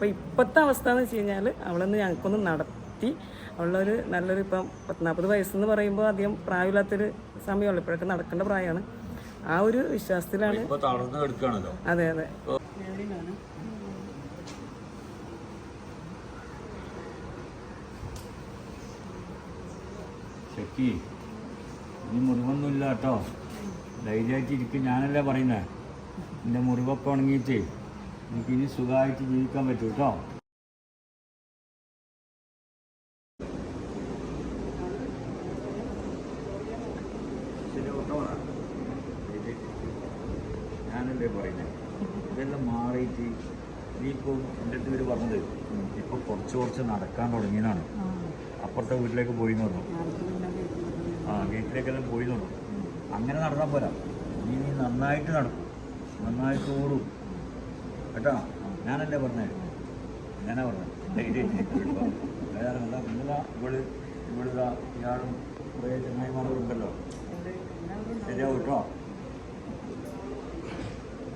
ഇപ്പം ഇപ്പോഴത്തെ അവസ്ഥ എന്ന് വെച്ച് കഴിഞ്ഞാൽ അവളൊന്ന് ഞങ്ങൾക്കൊന്ന് നടത്തി അവളൊരു നല്ലൊരു ഇപ്പം പത്തനാൽപ്പത് വയസ്സെന്ന് പറയുമ്പോൾ അധികം പ്രായമില്ലാത്തൊരു സമയമുള്ളൂ. ഇപ്പോഴൊക്കെ നടക്കേണ്ട പ്രായമാണ് ആ ഒരു വിശ്വാസത്തിലാണ് അതെ അതെ. ശക്തി ഇനി മുറിവൊന്നുമില്ല കേട്ടോ ധൈര്യമായിട്ട് ഇരിക്കും ഞാനല്ലേ പറയുന്നത് എന്റെ മുറിവൊക്കെ ഉണങ്ങിയിട്ട് എനിക്ക് ഇനി സുഖമായിട്ട് ജീവിക്കാൻ പറ്റും കേട്ടോ ഞാനല്ലേ പറയുന്നത് ഇതെല്ലാം മാറിയിട്ട് ഇനിയിപ്പോൾ എന്റെ അടുത്ത് ഇവർ പറഞ്ഞത് ഇപ്പോൾ കുറച്ച് കുറച്ച് നടക്കാൻ തുടങ്ങിയതാണ്. അപ്പുറത്തെ വീട്ടിലേക്ക് പോയി എന്ന് പറഞ്ഞു. ആ ഗേറ്റിലേക്കെല്ലാം പോയി എന്ന് പറഞ്ഞു അങ്ങനെ നടന്നാൽ പോരാ. ഇനി നീ നന്നായിട്ട് നടക്കും. നന്നായിട്ട് ഓടും. കേട്ടോ? ഞാനല്ലേ പറഞ്ഞത് ഞാനാ പറഞ്ഞത് ഇവിടെ ഇവിടുള്ള ഇയാളും കുറേ കേട്ടോ